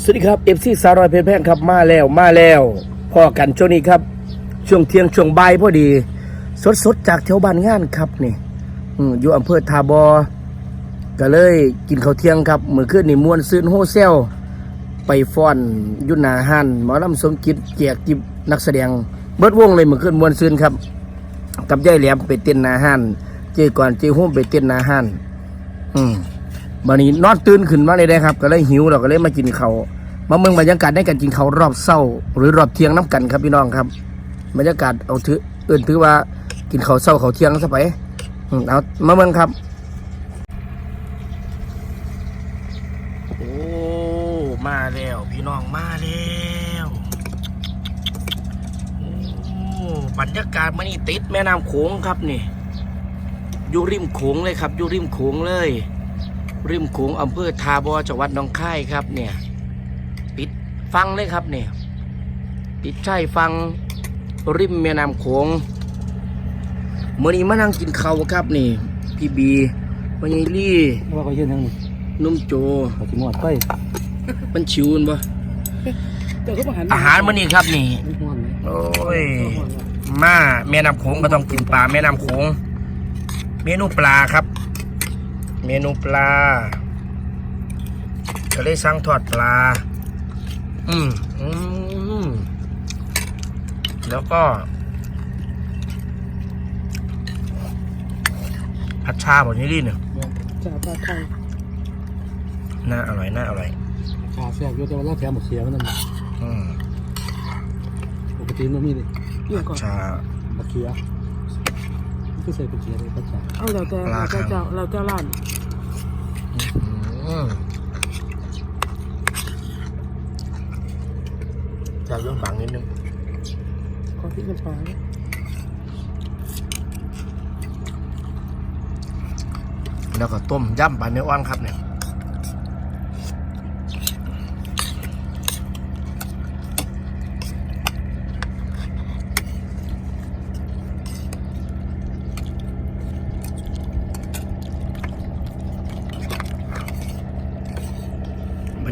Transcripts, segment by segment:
สวัสดีครับเอฟซีสารอยเพชรแพงครับมาแล้วมาแล้วพอกันช่วงนี้ครับ ช่วงเที่ยงช่วงบ่ายพอดี สดสดๆจากแถวบ้านงานครับนี่อือยู่อำเภอทาบอก็เลยกินข้าวเที่ยงครับเมื่อคืนนี่มวนซื้นโฮเซล ไปฟ้อนยุนาหันหมอลำสมกิจแจกจิบนักแสดง เบิดวงเลยเมื่อคืนมวนซื้นครับ กับยายแหลมไปเต้นนาหันเจก่อนเจหุ้มไปเต้นนาหันอืม บันนี้นอนตื่นขึ้นมาเลยนะครับ ก็เลยหิวเราก็เลยมากินเขามาเมืองบรรยากาศได้กันกินเขารอบเศร้า หรือรอบเที่ยงน้ำกันครับพี่น้องครับ บรรยากาศเอาถือเอื่นถือว่ากินเขาเศร้าเขาเที่ยงซะไปเอามาเมืองครับโอ้มาแล้วพี่น้องมาแล้วโอ้บรรยากาศมันนี่ติดแม่น้ำโขงครับนี่อยู่ริมโขงเลยครับอยู่ริมโขงเลย ริมโขงอำเภอทาบอจังหวัดหนองคายครับเนี่ย ปิดฟังเลยครับเนี่ยปิดใช่ฟังริมแม่น้ำโขงเมื่อนี้มานั่งกินข้าวครับนี่ พี่บีวันนี้ลี่ว่าเขายืนทางนี้นุ่มโจเขาจิมอดไปมันชิวน์ปะเดี๋ยวก็มาหันอาหารมื่อนี้ครับนี่ห่วงเลยโอ้ยมาแม่น้ำโขงก็ต้องกินปลาแม่น้ำโขงเมนูปลาครับ เมนูปลาก็เลยสั่งทอดปลา อืมอืมแล้วก็ผัดชาแบบนี้ดิเนี่ยจ่าปลาไข่น่าอร่อยน่าอร่อยขาแซ่บอยู่แต่ว่าเราแถมหมดเสียมันนั่นอืมปกติมันมีเลยเรื่องก่อนชามะเขือ คือใส่มะเขือเลยก็จ่าเอาแล้วแต่ปลาแล้วแต่ครับเจ้าแล้วแต่ร้านอืมจะเรื่องบางนิดนึงขอที่กระชายแล้วก็ต้มย่ำปลาเนื้ออ่อนครับเนี่ย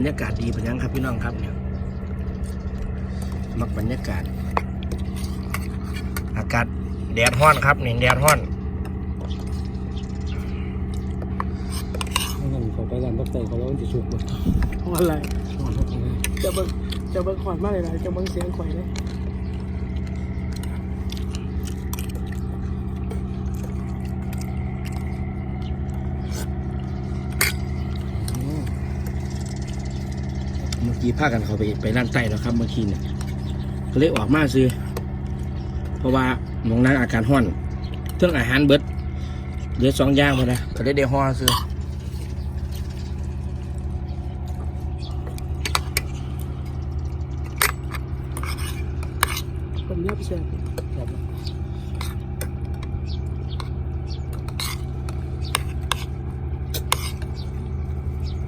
รรยากาศดีเป็นยังครับพี่น้องครับเนี่ยมักบรรยากาศ อากาศแดดห้อนครับนี่แดดห้อนไม่งั้นเขาไปร้านบักไก่เขาแล้วมันจะสุกหมดเพราะอะไรห่วงเขาไปเลยจะเบิ่งจะเบิ่งขวดมากเลยนะจะเบิ่งเสียงข่อยเลย กี้พากันเขาไปไปร้านใต้แล้วครับเมื่อกี้เนี่ยก็เลยออกมาซื้อ เพราะว่าหมองนั่งอาการห้อนเครื่องอาหารเบิดเหลือสองอย่างพอนะก็เลยได้ห่อซื้อผมเรียบแซ่บครับ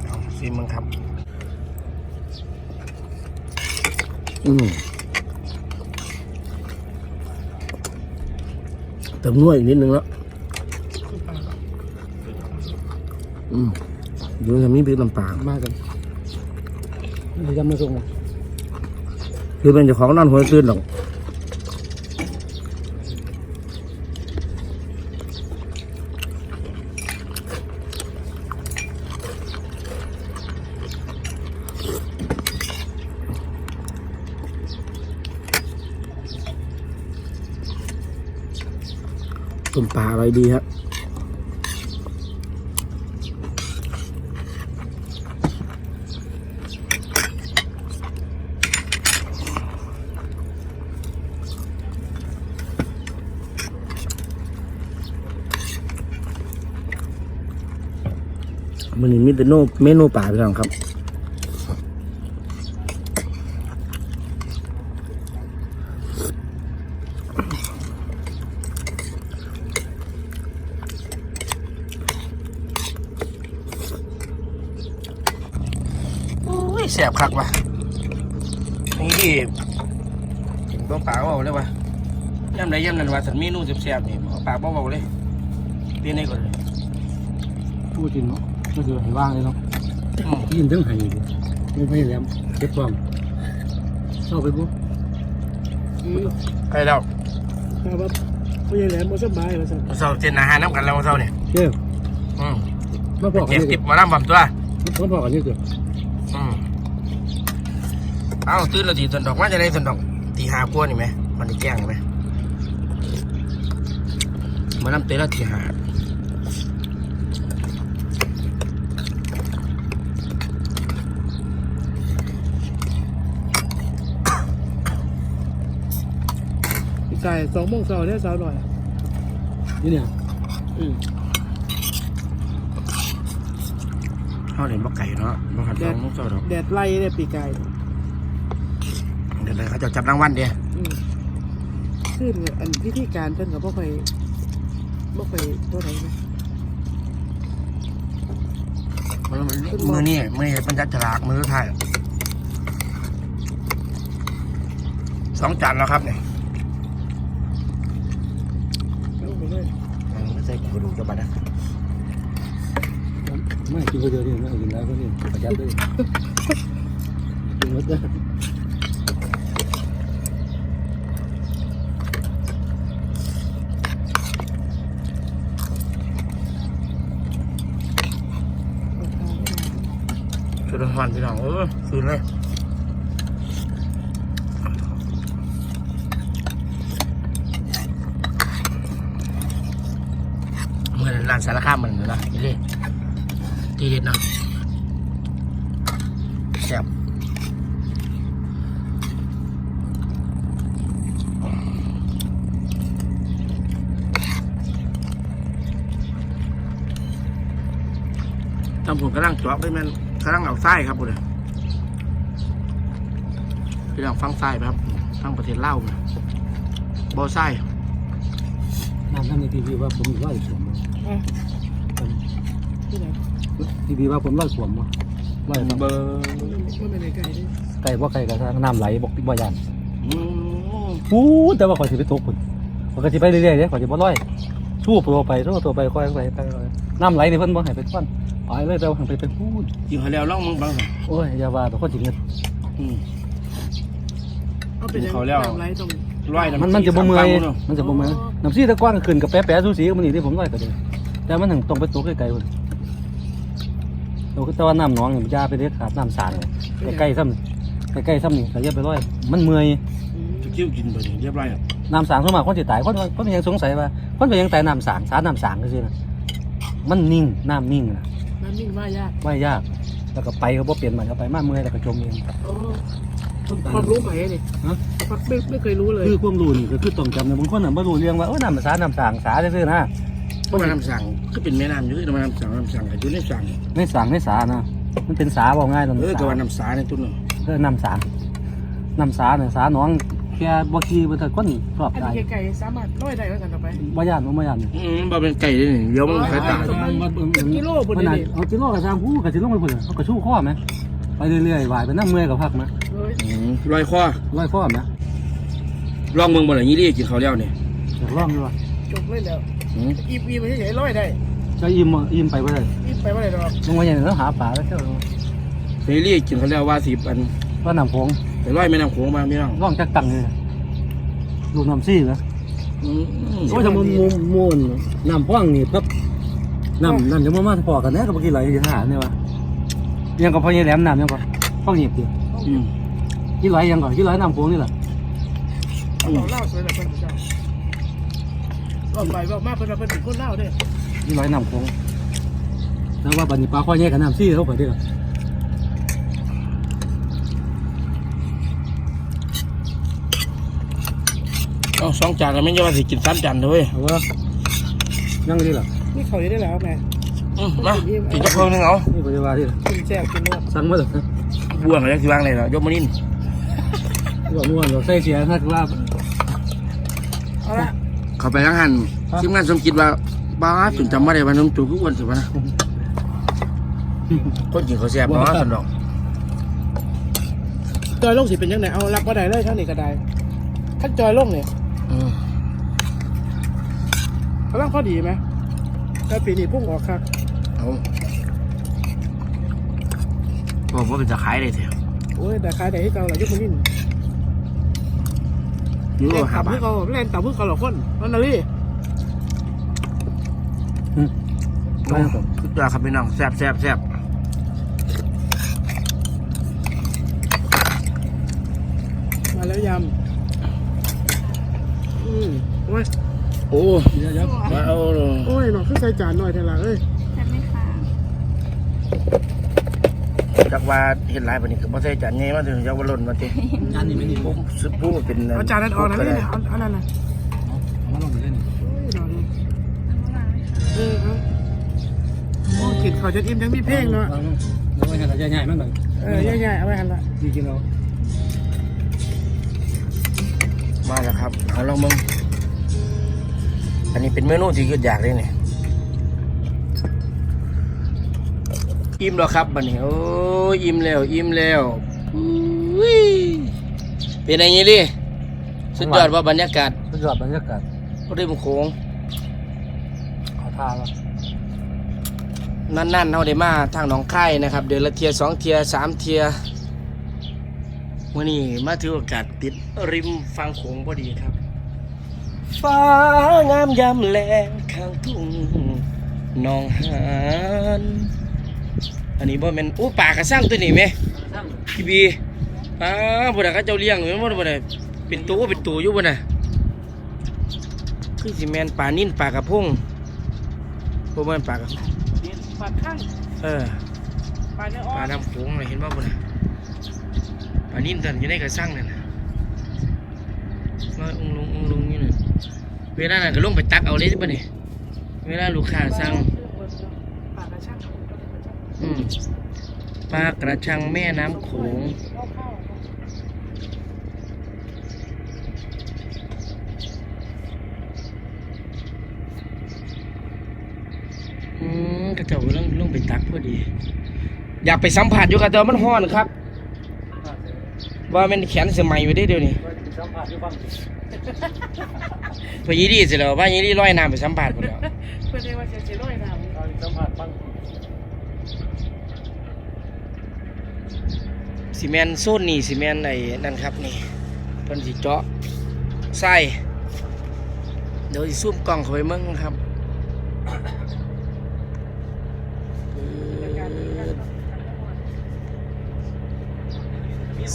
เอาซิมึงครับ อืมเติมนวดอีกนิดนึงแล้วอืมดูทำนี้เป็นลำปางมากันมียำมาส่งมาคือเป็นเจ้าของนอนหัวตื้นหรอก ต้มปลาอะไรดีครับมันนี้มีแต่โนเมนูป่าพี่น้องครับ แสบคักว่ะนี่ดิกินเปล่าๆเอาเลยวะย่ำไหนย่ำนั้นว่าสันเมนูแสบๆนี่เอาปากเบาๆเลยเปลี่ยนให้ก่อนเลยพูดจริงเนาะก็คือให้ว่างเลยเนาะอืมยินถึงไห้ดิไม่ไม่แหลมเก็บความเข้าไปปุ๊บอืมใครแล้วมาแบบไม่ใช่แหลมบ่สบายมาสั่นเศร้าเจนอาหารน้ำกันแล้วเศร้าเนี่ยเจ้าอืมมาพอกันเจ็บนี่ติบมาน้ำผมตัวมาพอกันนี่เจ้าอืม เอ้าตื่นแล้วทีสันดอกมาจะได้สันดอกตีหากลัวนี่ไหมมันจะแกล้งไหมมาน้ำเตะแล้วทีหาพี่ไก่สองโมงเช้าเนี่ยสาวหน่อยนี่เนี่ยอืมเขาเห็นบ่ไก่เนาะบ่หัดลองมุกเศร้าดอกแดดไล่เนี่ยปีไก่ เดี๋ยวเลยเขาจะจับรางวัลเดียอืมขึ้นอันพิธีการเพิ่นกับพ่อไปพ่อไปตัวไหนนะมือนี่มือนี่เป็นจัดฉลากมือสุดท้ายสองจานแล้วครับเนี่ยลงไปเลยไม่ใช่กระดูกจะบัดนะไม่กินคนเดียวนี่ไม่กินแล้วก็นี่ประหยัดด้วยกินหมดเลย สุดหอนพี่น้องเออคืนเลยเหมือนร้านสารคามมันเลยนะนี่เลยทีเด็ดเนาะแซ่บทำผมกำลังจอกด้วยแมัน กำลังเอาไส้ครับผมเลยพี่น้องฟังไส้ไหมครับฟังประเทศเล่าวไหมบอไส้น้ำท่านในทีวีว่าผมร้อยสวมอะที่ไหนทีวีว่าผมร้อยสวมมั้งร้อยเบอร์มันเป็นไก่ดิไก่บ่ไก่กับน้ำไหลบอกบ่ยันอืมปูแต่ว่าขอสิไปตกคุณขอสิไปเรื่อยๆเนี่ยขอสิบ่ร้อยสู้ตัวไปสู้ตัวไปค่อยไปไปน้ำไหลนี่เพิ่นบ่ให้ไปก้อนไปเลยแต่ว่าไปไปพูด กินเขาแล้วล่องมึงบ้างสิโอ้ยอย่าว่าแต่คนสิเงิน อืม เอาเป็นยังเขาแล้วน้ำไหลตรงร้อยมันมันจะบ่เมื่อยสาครั้งเนอะมันจะบ่เมื่อยน้ำซีตะกว้างขึ้นกับแป๊ะๆสูสีกับมันนี่ที่ผมร้อยก็ได้แต่มันถึงตรงไปตกไกลๆพุ่นเราก็แต่ว่าน้ำหนองนี่มันยาไปเด็ดขาดน้ำสารเลยใกล้ๆซ้ำใกล้ๆซ้ำนี่ก็อย่าไปร้อย มันเมื่อยอืมจะกิ้วกินไปเนี่ยเรียบร้อยแล้วน้ำสางส่วนมากคนสิตายคนคนยังสงสัยว่าคนก็ยังตายน้ำสางสารน้ำสางก็คือนะมันนิ่งน้ำนิ่งนะ น้ำนิ่งว่ายากไม่ยาก แล้วก็ไปก็บ่เปลี่ยนใหม่ก็ไปมาเมื่อยแล้วก็จมเอง โอ้ความรู้ใหม่เนี่ยฮะ ไม่ไม่เคยรู้เลยคือความรู้นี่ก็คือต้องจำนะบางคนน่ะบ่รู้เรื่องว่าเออน้ำสารน้ำสางสาซื่อๆนะเพราะมันน้ำสั่งคือเป็นแม่น้ำอยู่ที่มันน้ำสั่งน้ำสั่งกับอยู่ในสั่งในสางในสานะมันเป็นสาบอกง่ายตรงเออสากับว่าน้ำสาในตุ้นเนอะเออน้ำสางน้ำสาเนี่ยสาหนองแค่บ่ขี้บ่ทันคนรอบอันตายนี้ไก่สามารถร้อยได้ก็สั่นต่อไป บ่ย่านบ่ย่านอืมบ่เป็นไก่เลยนี่เดี๋ยวมันสายตากิโลพุ่นมันนี่น่ะดิเอากิโลกระซางผู้กระสิลงไปพุ่นน่ะเอากระชู้ข้อไหมไปเรื่อยๆว่ายไปน้ำเมื่อยกับพักไหมเฮ้ยอืมลอยคอร้อยข้อไหมลองเมืองบ่ล่ะยี่รี่กินเขาวแล้วเนี่ยอยากลองดูว่าจบเลยแล้วอืมอีปีมันเฉยๆร้อยได้จะอิ่มบ่อิ่มไปบ่ได้อีไปว่าได้ดอกลงมาอย่างนี้ต้องหาปลาแล้วเจ้ายี่รี่กินเขาวแล้วว่าสิบอันว่าน้ำโขง ไปร้อยแม่น้ำโขงมาพี่น้องร่องจักตังเลยลูกน้ำซี่นะอืมโอ้ยจะมุนมุนมุนน้ำพ่วงนี่ครับน้ำน้ำจะมามาพอกันแน่กับเมื่อกี้ไหลที่หาเนี่ยวะยังกับพ่อใหญ่แหลมน้ำยังก็พ่อหยิบดิอืมกี่ไหลยังก่อนกี่ไหลน้ำโขงนี่แหละเอาเล่าสวยแบบเพิ่นเจ้าว่าไปว่ามาเพิ่นว่าเพิ่นเป็นคนเล่าเด้กี่ไหลน้ำโขงแล้วว่าบัดนี้ปลาข้อแยกกับน้ำซี่เขาไปดิล่ะ เอาสองจานแล้วไม่ใช่ว่าสิกินสามจานเลยเอาว่ายังดิล่ะนี่เขาอยู่ได้แล้วแม่อืมมากินจักเพิ่งนึงเอานี่ปฏิวัติดิล่ะกินแซ่บกินนวดสั่งมาเลยบ่วงอะไรที่วางเลยเหรอยกมานิ่นว่าม่วนเราใส่เสียนักว่าเอาละเขาไปทั้งหันทีมงานสมคิดว่าบ้าจนจำไม่ได้ว่าน้องตู่ก็อ้วนสิวะนะคนกินเขาวแซ่บเนาะสนดอกจอยลงสิเป็นยังไงเอารับก็ได้เลยเท่านี้ก็ได้ถ้าจอยลงเนี่ยอืม กำลังพอดีไหมแต่ปีนี้พุ่งออกครับเอาบอกว่าเป็นจะขายเลยเถอะโอ้ยแต่ขายได้ให้เก่าหลายยุคนี้ยูเล่นห้าต่ำบาให้ทเก่าเล่นต่ำให้เก่าหลายคนนั่นน่ะลี่โอ้สุดยอดครับพี่น้องแซ่บแซ่บแซ่บมาแล้วยำ อืมโอ้ยโอ้เดี๋ยวเดี๋ยวมาเอาโอ้ยหนอขึ้นใส่จานหน่อยเถอะล่ะเอ้ยใช่ไหมคะจากว่าเห็นหลายปานนี้คือบ่ใส่จานใหญ่มาถึงจะว่าหล่นมาติจานนี้ไม่ดีผมสุดผู้เป็นเอาจานนั้นออกนะนี่เอาเอานั่นน่ะเอามาลงไปเล่นโอ้ยหนอนี่น้ำมันเออเอาโอ้กินข้าวจะอิ่มทั้งมีเพลงเนาะเอาลงแล้วไว้กันแต่ใหญ่ๆมันแบบเออใหญ่ๆเอาไว้หันละนี่กินเรา มาแล้วครับเอาลองมึงอันนี้เป็นเมนูที่คืออยากเลยเนี่ยอิ่มแล้วครับบัดนี้โอ้ยอิ่มแล้วอิ่มแล้วอุ้ยเป็นไงนี่ดิสุดยอดว่าบรรยากาศสุดยอดบรรยากาศริมโขงเอาทาแล้วนั่นๆเราได้มาทางหนองคายนะครับ เดือนละเทียสองเทียสามเทีย วันนี้มาถือโอกาสติดริมฟังโขงพอดีครับ ฟ้างามยามแลงข้างทุ่งหนองหานอันนี้บ่แม่นอู้ป่ากระสร้างตัวนี้ไหมพี่บีอ้าวบ่ได้เขาเจ้าเลี้ยงอยู่บ่ได้บ่ได้เป็นตัวเป็นตัวอยู่บ่น่ะคือสิแม่นปลานิ่นปลากระพงบ่แม่นปลากระปาดข้างเออปาดเนื้อปอ่อลานน้ำโขงเลยเห็นบ่บ่น่ะ ปลานิ่นตันอยู่ในกระสร้างนั่นนะลอยองลงองลงนี่น่ะเวลานั้นก็ลงไปตักเอาเลยสิบ่นี่เวลาลูกค้าสั่งปาดกระชังอืมปลากระชังแม่น้ำโขงอืมกระเจ้าลงลงไปตักพอดี อยากไปสัมผัสอยู่กระเจ้ามันห้อนครับ ว่ามันแขนสมัยอยู่ได้เดี๋ยวนี้สัมผัสที่ฟังพอยีดีเสร็จแล้วว่ายีดีร้อยน้ำไปสัมผัสหมดแล้วเพื่อนเรียกว่าเสียเสียร้อยน้ำสัมผัสฟังซีเมนต์โซนนี่ซีเมนต์ไอ้นั่นครับนี่เพิ่นสิเจาะไส้เดี๋ยวสิซูมกล้องเข้าไปเมึงครับ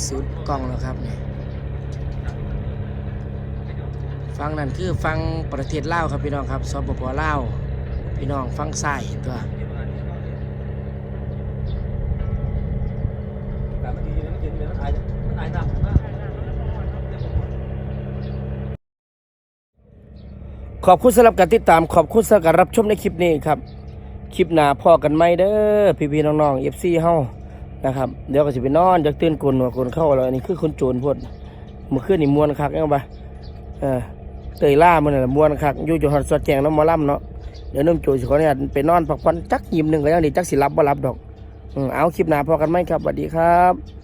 สุดกล้องแล้วครับเนี่ยฟังนั่นคือฟังประเทศลาวครับพี่น้องครับสปปลาวพี่น้องฟังซ้ายตัวขอบคุณสำหรับการติดตามขอบคุณสำหรับการรับชมในคลิปนี้ครับ คลิปหน้าพอกันไหมเด้อพี่ๆน้องๆเอฟซีเฮา นะครับ เดี๋ยวก็สิไปนอนจากตื่นกลนหัวคนเข้าแล้วอันนี้คือคนโจรพดมือขึ้นนี่มวนคักยังปะเออเตยล่ามันน่ะมวนคักอยู่จุดหอดสอดแจงน้ำมอลำเนาะเดี๋ยวน้ำโจรสิขออนุญาตไปนอนพักผ่อนจักยิมหนึ่งก็ยังดีจักสิรับบ่รับดอกอเอาคลิปหน้าพอกันไหมครับสวัสดีครับ